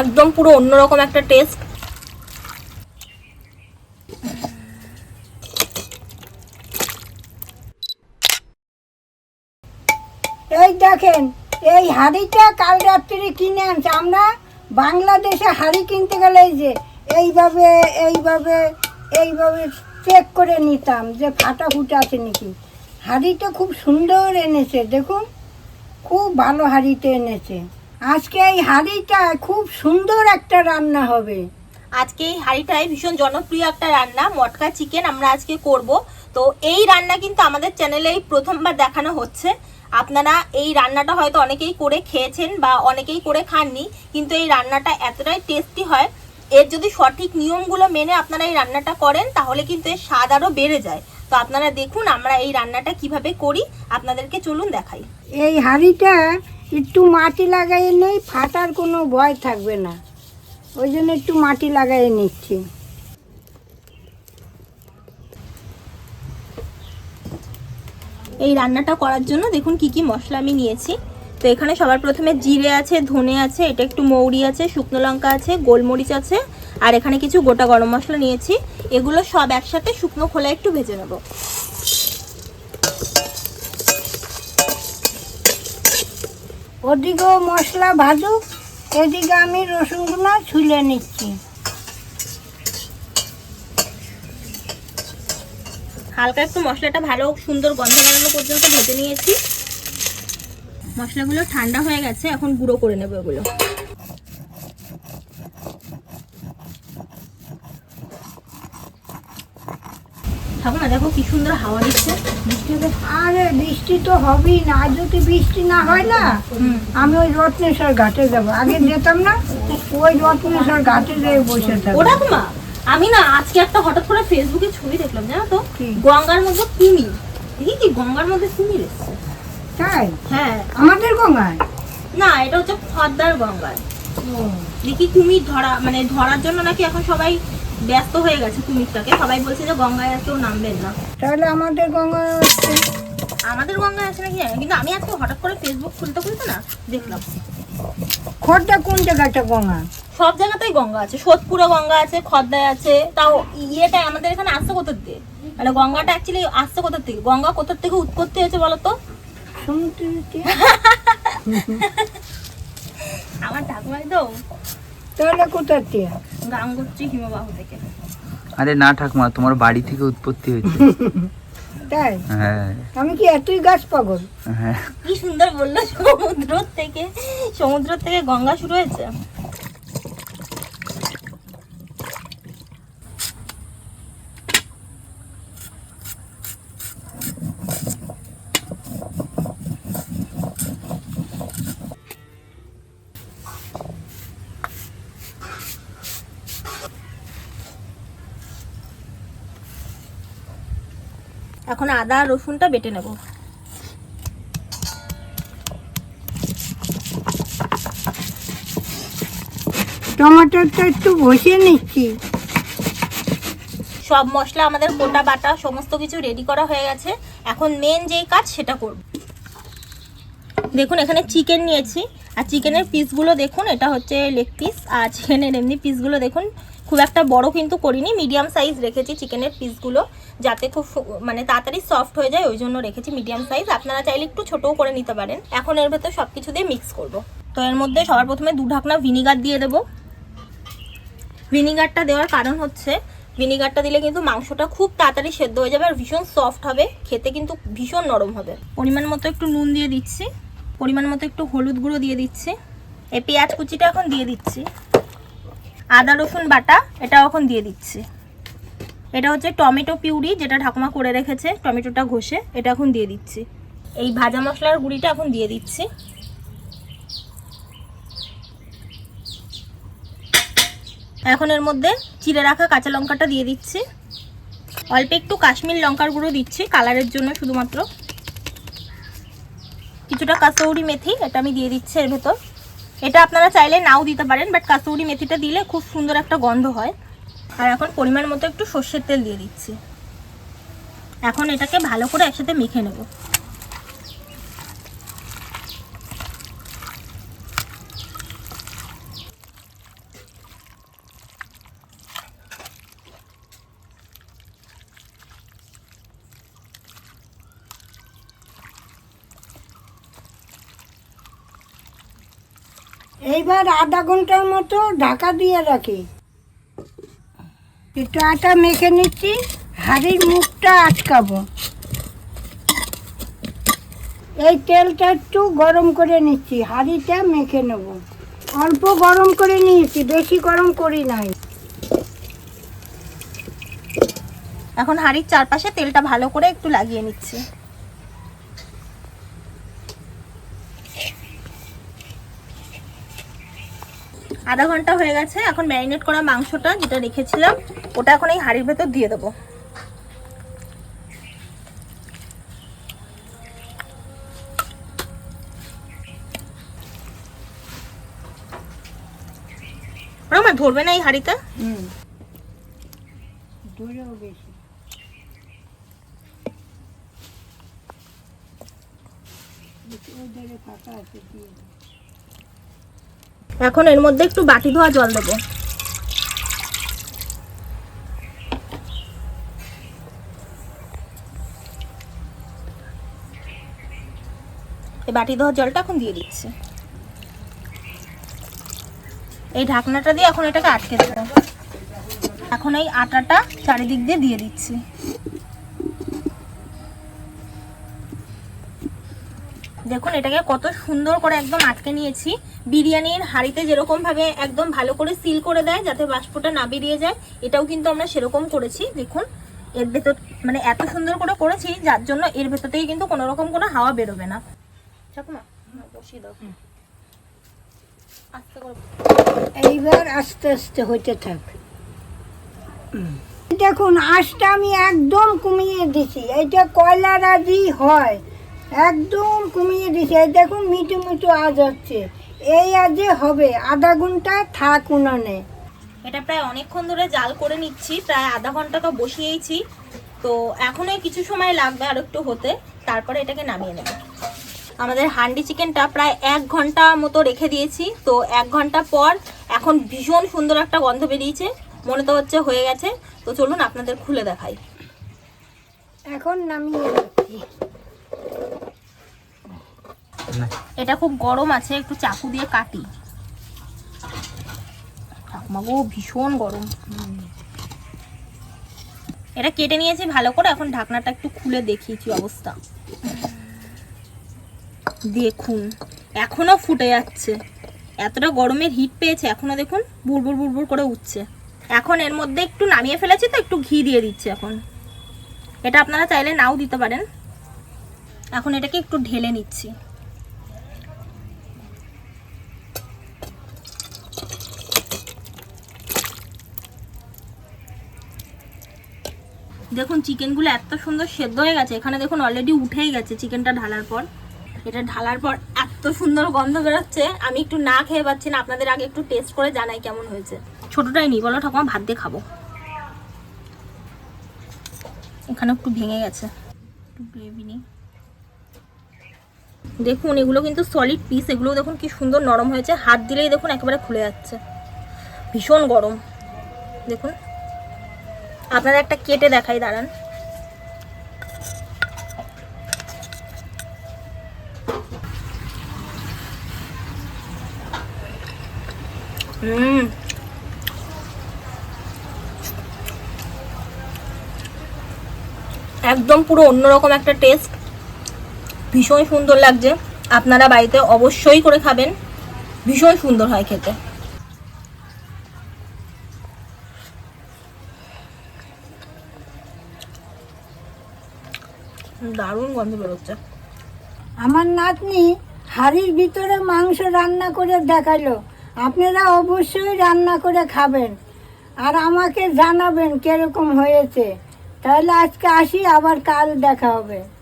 একদম পুরো অন্যরকম একটা টেস্ট এই দেখেন, এই হাঁড়িটা কাল রাত্রি কিনে আনছে। আমরা বাংলাদেশে হাঁড়ি কিনতে গেলে এই যে এইভাবে এইভাবে এইভাবে চেক করে নিতাম যে ফাটা ফুটা আছে নাকি। হাঁড়িটা খুব সুন্দর এনেছে, দেখুন। খুব ভালো হাঁড়িতে এনেছে। আজকে এই হাঁড়িটা খুব সুন্দর একটা রান্না হবে। আজকে এই হাঁড়িটাই ভীষণ জনপ্রিয় একটা রান্না, মটকা চিকেন আমরা আজকে করব। তো এই রান্না কিন্তু আমাদের চ্যানেলে এই প্রথমবার দেখানো হচ্ছে। আপনারা এই রান্নাটা হয়তো অনেকেই করে খেয়েছেন বা অনেকেই করে খাননি, কিন্তু এই রান্নাটা এতটাই টেস্টি হয়। এর যদি সঠিক নিয়মগুলো মেনে আপনারা এই রান্নাটা করেন, তাহলে কিন্তু এর স্বাদ আরও বেড়ে যায়। তো আপনারা দেখুন আমরা এই রান্নাটা কীভাবে করি। আপনাদেরকে চলুন দেখাই। এই হাঁড়িটা একটু মাটি লাগাই নেই ফাটার কোনো ভয় থাকবে না। ওই জন্য একটু মাটি লাগাই নিচ্ছি। এই রান্নাটা করার জন্য দেখুন কি কি মশলা আমি নিয়েছি। তো এখানে সবার প্রথমে জিরে আছে ধনে আছে এটা একটু মৌরি আছে শুকনো লঙ্কা আছে গোলমরিচ আছে আর এখানে কিছু গোটা গরম মশলা নিয়েছি। এগুলো সব একসাথে শুকনো খোলা একটু ভেজে নেব। ওদিকেও মশলা ভাজুক এদিকে আমি রসুনগুলো ছুলে নিচ্ছি। হালকা একটু মশলাটা ভালো সুন্দর গন্ধ বেরোনো পর্যন্ত ভেজে নিয়েছি। মশলাগুলো ঠান্ডা হয়ে গেছে এখন গুঁড়ো করে নেব এগুলো। ঠাকুমা দেখো কি সুন্দর হাওয়া দিচ্ছে। বৃষ্টি হবে। আরে বৃষ্টি তো হবেই না আর যদি বৃষ্টি না হয় না আমি ওই রত্নেশ্বর ঘাটে যাব। আগে যেতাম না ওই রত্নেশ্বর ঘাটে যেয়ে বসে থাকব ঠাকুমা আমি না আজকে একটা হঠাৎ করে ফেসবুকে ছবি দেখলাম জানো তো? গঙ্গার মধ্যে কুমির দেখি কি গঙ্গার মধ্যে কুমির এসছে। তাই? হ্যাঁ। আমাদের গঙ্গায়? না এটা হচ্ছে খদ্দার গঙ্গায়। দেখি কুমির ধরা মানে ধরার জন্য নাকি এখন সবাই ব্যস্ত হয়ে গেছে কুমিরটাকে। সবাই বলছে যে গঙ্গায় আর কেউ নামবেন না। তাহলে আমাদের গঙ্গায় হচ্ছে আমাদের গঙ্গায় আছে নাকি জানি কিন্তু আমি আজকে হঠাৎ করে ফেসবুক খুলতে খুলতে না দেখলাম। খড়টা কোন জায়গাটা গঙ্গা? সব জায়গাতেই গঙ্গা আছে। সোদপুরে গঙ্গা আছে খদ্দায় আছে। তাও ইয়েটা আমাদের এখানে আসছে কোথার থেকে মানে গঙ্গাটা অ্যাকচুয়ালি আসছে কোথার থেকে? গঙ্গা কোথার থেকে উৎপত্তি হয়েছে বলো তো আমার ঠাকুমাই তো। তাহলে কোথার থেকে গাঙ্গোত্রী হিমবাহ থেকে। আরে না ঠাকুমা তোমার বাড়ি থেকে উৎপত্তি হয়েছে। তাই? হ্যাঁ। আমি কি এতই গাছ পাগল? হ্যাঁ। কি সুন্দর বলল সমুদ্র থেকে সমুদ্র থেকে গঙ্গা শুরু হয়েছে? এখন আদা রসুনটা বেটে নেব। টমেটোটা একটু বসিয়ে নিচ্ছি। সব মশলা আমাদের গোটা বাটা সমস্ত কিছু রেডি করা হয়ে গেছে। এখন মেন যেই কাজ সেটা করব। দেখুন এখানে চিকেন নিয়েছি। আর চিকেনের পিসগুলো দেখুন এটা হচ্ছে লেগ পিস আর চিকেনের এমনি পিসগুলো দেখুন খুব একটা বড় কিন্তু করিনি মিডিয়াম সাইজ রেখেছি চিকেনের পিসগুলো যাতে খুব মানে তাড়াতাড়ি সফট হয়ে যায় ওই জন্য রেখেছি মিডিয়াম সাইজ আপনারা চাইলে একটু ছোটও করে নিতে পারেন। এখন এর ভেতর সব কিছু দিয়ে মিক্স করব। তো এর মধ্যে সবার প্রথমে দু ঢাকনা ভিনিগার দিয়ে দেবো। ভিনিগারটা দেওয়ার কারণ হচ্ছে ভিনিগারটা দিলে কিন্তু মাংসটা খুব তাড়াতাড়ি সেদ্ধ হয়ে যাবে আর ভীষণ সফট হবে, খেতে কিন্তু ভীষণ নরম হবে। পরিমাণ মতো একটু নুন দিয়ে দিচ্ছি, পরিমাণ মতো একটু হলুদ গুঁড়ো দিয়ে দিচ্ছি এই পেঁয়াজ কুচিটা এখন দিয়ে দিচ্ছি। আদা, রসুন বাটা এটা এখন দিয়ে দিচ্ছি। এটা হচ্ছে টমেটো পিউরি, যেটা ঠাকুমা করে রেখেছে, টমেটোটা ঘষে, এটা এখন দিয়ে দিচ্ছি। এই ভাজা মশলার গুঁড়িটা এখন দিয়ে দিচ্ছি। এখন এর মধ্যে চিড়ে রাখা কাঁচা লঙ্কাটা দিয়ে দিচ্ছি। অল্প একটু কাশ্মীর লঙ্কার গুঁড়ো দিচ্ছি, কালারের জন্য শুধুমাত্র। কিছুটা কাসৌরি মেথি, এটা আমি দিয়ে দিচ্ছি এর ভেতর। এটা আপনারা চাইলে নাও দিতে পারেন বাট কাসুরি মেথিটা দিলে খুব সুন্দর একটা গন্ধ হয়। আর এখন পরিমাণ মতো একটু সর্ষের তেল দিয়ে দিচ্ছি। এখন এটাকে ভালো করে একসাথে মেখে নেব। এইবার আধা ঘণ্টার মতো ঢাকা দিয়ে রাখি। একটু আটা মেখে নিচ্ছি, হাড়ির মুখটা আটকাবো। এই তেলটা একটু গরম করে নিচ্ছি, হাঁড়িটা মেখে নেব। অল্প গরম করে নিয়েছি, বেশি গরম করি নাই। এখন হাঁড়ির চারপাশে তেলটা ভালো করে একটু লাগিয়ে নিচ্ছি। আধা ঘণ্টা হয়ে গেছে, এখন ম্যারিনেট করা মাংসটা যেটা রেখেছিলাম, ওটা এখন এই হাঁড়ির ভেতর দিয়ে দেবো। ধরবে না এই হাঁড়িতে বেশি। আছে। এখন এর মধ্যে একটু বাটি ধোয়া জল দেবো। এই বাটি ধোয়া জলটা এখন দিয়ে দিচ্ছি। এই ঢাকনাটা দিয়ে এখন এটাকে আটকে দেবো। এখন এই আটাটা চারিদিক দিয়ে দিয়ে দিচ্ছি। দেখুন এটাকে কত সুন্দর করে একদম আটকে নিয়েছি। বিরিয়ানির হাঁড়িতে যেরকম ভাবে একদম ভালো করে সিল করে দেয় যাতে বাষ্পটা না বেরিয়ে যায় এটাও কিন্তু আমরা সেরকম করেছি দেখুন। এর ভেতর মানে এত সুন্দর করে করেছি যার জন্য এর ভেতর থেকে কিন্তু কোনো রকম কোনো হাওয়া বেরোবে না। ঠাকুমা বসিয়ে দাও। এইবার আস্তে আস্তে হতে থাক। হুম। দেখুন আঁশটা আমি একদম কমিয়ে দিছি এইটা কয়লা রাজি হয়। একদম কমিয়ে দিছি। এই দেখুন মিটু মিটু আজ হচ্ছে। এই আজে হবে আধা ঘণ্টা থাক উনানে। এটা প্রায় অনেকক্ষণ ধরে জাল করে নিচ্ছি প্রায় আধা ঘণ্টা তো বসিয়েইছি। তো এখনও কিছু সময় লাগবে আর একটু হতে তারপরে এটাকে নামিয়ে নেব। আমাদের হান্ডি চিকেনটা প্রায় এক ঘণ্টা মতো রেখে দিয়েছি। তো এক ঘণ্টা পর এখন ভীষণ সুন্দর একটা গন্ধ বেরিয়েছে মনে তো হচ্ছে হয়ে গেছে। তো চলুন আপনাদের খুলে দেখাই। এখন নামিয়ে। এটা খুব গরম আছে, একটু চাকু দিয়ে কাটি। ঠাকুমা গো, ভীষণ গরম। এটা কেটে নিয়েছি ভালো করে, এখন ঢাকনাটা একটু খুলে দেখিয়েছি অবস্থা। দেখুন, এখনও ফুটে যাচ্ছে। এতটা গরমের হিট পেয়েছে, এখনও দেখুন বুড়বুড় বুড়বুড় করে উঠছে। এখন এর মধ্যে একটু নামিয়ে ফেলেছি তো, একটু ঘি দিয়ে দিচ্ছি এখন। এটা আপনারা চাইলে নাও দিতে পারেন। এখন এটাকে একটু ঢেলে নিচ্ছি। দেখুন, চিকেনগুলো এত সুন্দর সেদ্ধ হয়ে গেছে। এখানে দেখুন অলরেডি উঠেই গেছে চিকেনটা ঢালার পর। এটা ঢালার পর এত সুন্দর গন্ধ বেরোচ্ছে। আমি একটু না খেয়ে পাচ্ছি না, আপনাদের আগে একটু টেস্ট করে জানাই কেমন হয়েছে। ছোটটাই নি বলো ঠাকুমা, ভাত দিয়ে খাব। এখানে একটু ভেঙে গেছে। একটু গ্রেভি দেখুন, এগুলো কিন্তু সলিড পিস এগুলো দেখুন কি সুন্দর নরম হয়েছে। হাত দিলেই দেখুন একেবারে খুলে যাচ্ছে। ভীষণ গরম। দেখুন। আপনারা একটা কেটে দেখাই, দাঁড়ান। একদম পুরো অন্যরকম একটা টেস্ট। ভীষণ সুন্দর লাগছে। আপনারা বাড়িতে অবশ্যই করে খাবেন। ভীষণ সুন্দর হয় খেতে। দারুণ গন্ধ বেরোচ্ছে। আমার নাতনি হাড়ির ভিতরে মাংস রান্না করে দেখাল। আপনারা অবশ্যই রান্না করে খাবেন আর আমাকে জানাবেন কীরকম হয়েছে। তাহলে আজকে আসি, আবার কাল দেখা হবে।